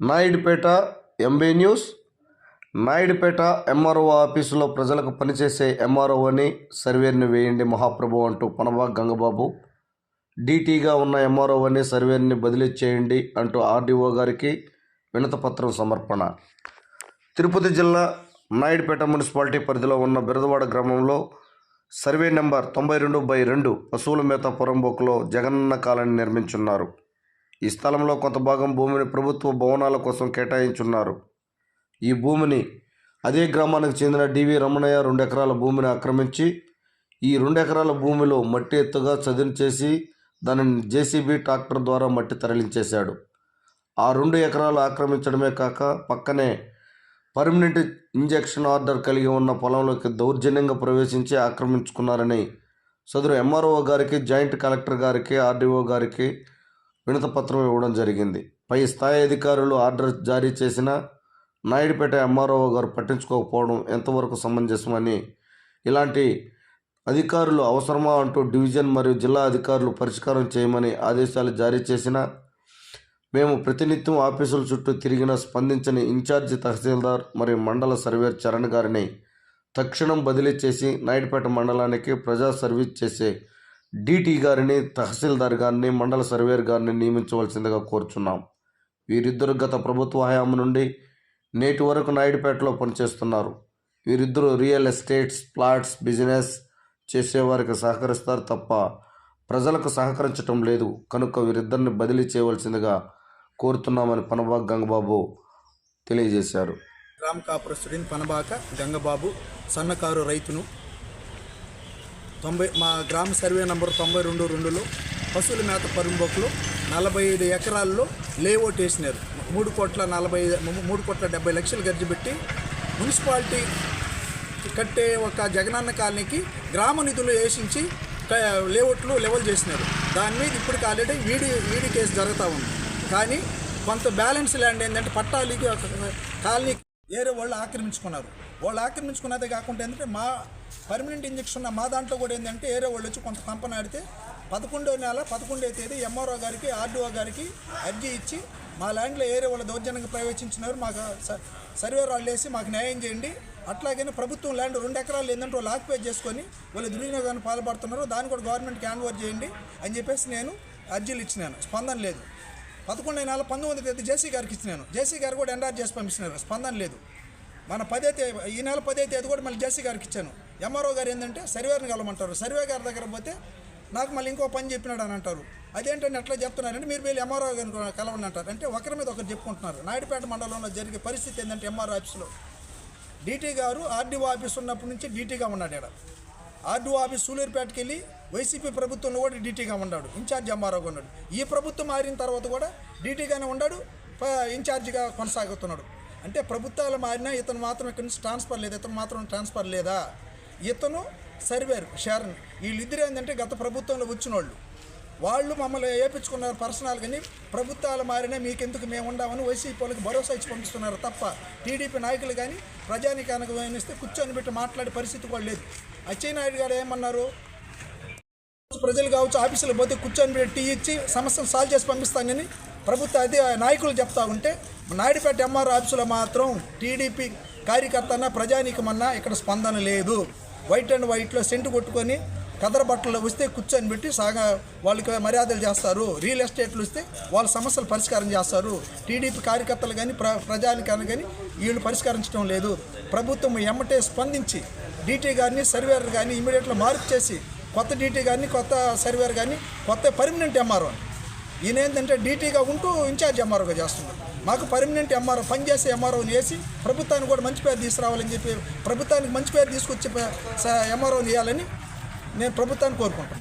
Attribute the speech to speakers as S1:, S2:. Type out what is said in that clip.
S1: Naidupeta MB news Naidupeta MRO ఆఫీసులో ప్రజలకు పనిచేసే ఎంఆర్ఓని సర్వేర్ని వేయండి మహాప్రభు అంటూ పనబా గంగబాబు. డీటీగా ఉన్న ఎంఆర్ఓని సర్వేర్ని బదిలీ చేయండి అంటూ ఆర్డీఓ గారికి వినతపత్రం సమర్పణ. తిరుపతి జిల్లా నాయుడుపేట మున్సిపాలిటీ పరిధిలో ఉన్న బిరదవాడ గ్రామంలో సర్వే నెంబర్ తొంభై రెండు బై రెండు పశువుల మేత పురంబోకులో జగనన్న కాలనీ నిర్మించున్నారు. ఈ స్థలంలో కొంత భాగం భూమిని ప్రభుత్వ భవనాల కోసం కేటాయించున్నారు. ఈ భూమిని అదే గ్రామానికి చెందిన డివి రమణయ్య రెండు ఎకరాల భూమిని ఆక్రమించి ఈ రెండు ఎకరాల భూమిలో మట్టి ఎత్తుగా చదును చేసి దానిని జేసీబీ ట్రాక్టర్ ద్వారా మట్టి తరలించేశాడు. ఆ రెండు ఎకరాలు ఆక్రమించడమే కాక పక్కనే పర్మనెంట్ ఇంజెక్షన్ ఆర్డర్ కలిగి ఉన్న పొలంలోకి దౌర్జన్యంగా ప్రవేశించి ఆక్రమించుకున్నారని సదరు ఎంఆర్ఓ గారికి జాయింట్ కలెక్టర్ గారికి ఆర్డీఓ గారికి వినతపత్రం ఇవ్వడం జరిగింది. పై స్థాయి అధికారులు ఆర్డర్ జారీ చేసినా నాయుడుపేట ఎంఆర్ఓ గారు పట్టించుకోకపోవడం ఎంతవరకు సమంజసమని ఇలాంటి అధికారులు అవసరమా అంటూ డివిజన్ మరియు జిల్లా అధికారులు పరిష్కారం చేయమని ఆదేశాలు జారీ చేసినా మేము ప్రతినిత్యం ఆఫీసుల చుట్టూ తిరిగిన స్పందించని ఇన్ఛార్జి తహసీల్దార్ మరియు మండల సర్వేర్ చరణ్ గారిని తక్షణం బదిలీ చేసి నాయుడుపేట మండలానికి ప్రజా సర్వీస్ చేసే డీటీ గారిని తహసీల్దార్ గారిని మండల సర్వేర్ గారిని నియమించవలసిందిగా కోరుచున్నాం. వీరిద్దరు గత ప్రభుత్వ హయాము నుండి నేటి వరకు నాయుడుపేటలో పనిచేస్తున్నారు. వీరిద్దరూ రియల్ ఎస్టేట్స్ ప్లాట్స్ బిజినెస్ చేసేవారికి సహకరిస్తారు తప్ప ప్రజలకు సహకరించటం లేదు. కనుక వీరిద్దరిని బదిలీ చేయవలసిందిగా కోరుతున్నామని పనబాగ్ గంగబాబు తెలియజేశారు.
S2: గ్రామ కాపురస్తుడిని పనబాక గంగబాబు సన్నకారు రైతును తొంభై మా గ్రామ సర్వే నంబర్ తొంభై రెండు రెండులో పశువుల మేత పరుంబొక్కులు నలభై ఐదు ఎకరాల్లో లేఅవుట్ వేసినారు. మూడు కోట్ల నలభై మూడు కోట్ల డెబ్బై లక్షలు ఖర్చు పెట్టి మున్సిపాలిటీ కట్టే ఒక జగనన్న కాలనీకి గ్రామ నిధులు వేసించి లేఅవుట్లు లెవెల్ చేసినారు. దాని మీద ఇప్పటికి ఆల్రెడీ వీడి వీడి కేసు జరుగుతూ ఉంది. కానీ కొంత బ్యాలెన్స్ ల్యాండ్ ఏంటంటే పట్టాలకి ఒక కాలనీ వేరే వాళ్ళు ఆక్రమించుకున్నారు. వాళ్ళు ఆక్రమించుకున్నదే కాకుండా ఏంటంటే మా పర్మనెంట్ ఇంజక్షన్ ఉన్న మా దాంట్లో కూడా ఏంటంటే వేరే వాళ్ళు వచ్చి కొంత కంపెనీ ఆడితే పదకొండో నెల పదకొండో తేదీ ఎంఆర్ఓ గారికి ఆర్డీఓ గారికి అర్జీ ఇచ్చి మా ల్యాండ్లో ఏరే వాళ్ళు దౌర్జన్యంగా ప్రవేశించినారు. మాకు స- సర్వే రాళ్ళు వేసి మాకు న్యాయం చేయండి. అట్లాగనే ప్రభుత్వం ల్యాండ్ రెండు ఎకరాలు ఏంటంటే వాళ్ళు ఆక్యుపై చేసుకొని వాళ్ళు దుర్వినియోగాన్ని పాల్పడుతున్నారు. దాన్ని కూడా గవర్నమెంట్కి హ్యాండ్ ఓవర్ చేయండి అని చెప్పేసి నేను అర్జీలు ఇచ్చినాను. స్పందన లేదు. పదకొండు నెల పంతొమ్మిది తేదీ జేసీ గారికి ఇచ్చినాను. జేసీ గారు కూడా ఎన్ఆర్ చేసి పంపిస్తున్నారు స్పందన లేదు. మన పదే ఈ నెల పదే తేదీ కూడా మళ్ళీ జేసీ గారికి ఇచ్చాను. ఎంఆర్ఓ గారు ఏంటంటే సర్వేని కలవమంటారు. సర్వే గారి దగ్గర పోతే నాకు మళ్ళీ ఇంకో పని చెప్పినాడు అని అంటారు. అదేంటంటే ఎట్లా చెప్తున్నారంటే మీరు వీళ్ళు ఎంఆర్ఓ గారిని కలవండి అంటారు. అంటే ఒకరి మీద ఒకరు చెప్పుకుంటున్నారు. నాయుడుపేట మండలంలో జరిగే పరిస్థితి ఏంటంటే ఎంఆర్ఓ ఆఫీస్లో. డీటీ గారు ఆర్డీఓ ఆఫీస్ ఉన్నప్పటి నుంచి డీటీగా ఉన్నాడు ఇక్కడ ఆర్డీఓ ఆఫీస్ సూలూరుపేటకి వెళ్ళి వైసీపీ ప్రభుత్వంలో కూడా డీటీగా ఉన్నాడు. ఇన్ఛార్జ్ ఎంఆర్ఓగా ఉన్నాడు. ఈ ప్రభుత్వం మారిన తర్వాత కూడా డీటీగానే ఉన్నాడు ప- ఇన్ఛార్జిగా కొనసాగుతున్నాడు. అంటే ప్రభుత్వాలు మారినా ఇతను మాత్రం ఇక్కడి నుంచి ట్రాన్స్ఫర్ లేదు ఇతను మాత్రం ట్రాన్స్ఫర్ లేదా? ఇతను సర్వేర్ షారన్. వీళ్ళిద్దరు ఏంటంటే గత ప్రభుత్వంలో వచ్చిన వాళ్ళు వాళ్ళు మమ్మల్ని వేయించుకున్నారు పర్సనల్ కానీ ప్రభుత్వాలు మారినా మీకెందుకు మేము ఉండామని వైసీపీ వాళ్ళకి భరోసా ఇచ్చి పంపిస్తున్నారు తప్ప టీడీపీ నాయకులు కానీ ప్రజానికానికి వేయిస్తే కూర్చొని పెట్టి మాట్లాడే పరిస్థితి కూడా లేదు. అచ్చెన్నాయుడు గారు ఏమన్నారు? ప్రజలు కావచ్చు ఆఫీసులో పోతే కూర్చొని పెట్టి టీ ఇచ్చి సమస్యను సాల్వ్ చేసి పంపిస్తాం కానీ ప్రభుత్వ అదే నాయకులు చెప్తా ఉంటే నాయుడుపేట ఎంఆర్ ఆఫీసులో మాత్రం టీడీపీ కార్యకర్తన్నా ప్రజానీకమన్నా ఇక్కడ స్పందన లేదు. వైట్ అండ్ వైట్లో సెంటు కొట్టుకొని కదర బట్టలు వస్తే కూర్చొని పెట్టి సాగా వాళ్ళకి మర్యాదలు చేస్తారు. రియల్ ఎస్టేట్లు వస్తే వాళ్ళ సమస్యలు పరిష్కారం చేస్తారు. టీడీపీ కార్యకర్తలు కానీ ప్ర ప్రజానికైనా కానీ వీళ్ళు పరిష్కరించడం లేదు. ప్రభుత్వం ఎమ్మటే స్పందించి డీటీ గారిని సర్వేర్ కానీ ఇమీడియట్లో మార్పు చేసి కొత్త డీటీ గారిని కొత్త సర్వేర్ కానీ కొత్త పర్మనెంట్ ఎంఆర్ఓ ఈయన ఏంటంటే డీటీగా ఉంటూ ఇన్ఛార్జ్ ఎంఆర్ఓగా చేస్తున్నారు. మాకు పర్మనెంట్ ఎంఆర్ఓ పనిచేసే ఎంఆర్ఓని వేసి ప్రభుత్వానికి కూడా మంచి పేరు తీసుకురావాలని చెప్పి ప్రభుత్వానికి మంచి పేరు తీసుకొచ్చి ఎంఆర్ఓని ఇవ్వాలని నేను ప్రభుత్వాన్ని కోరుకుంటాను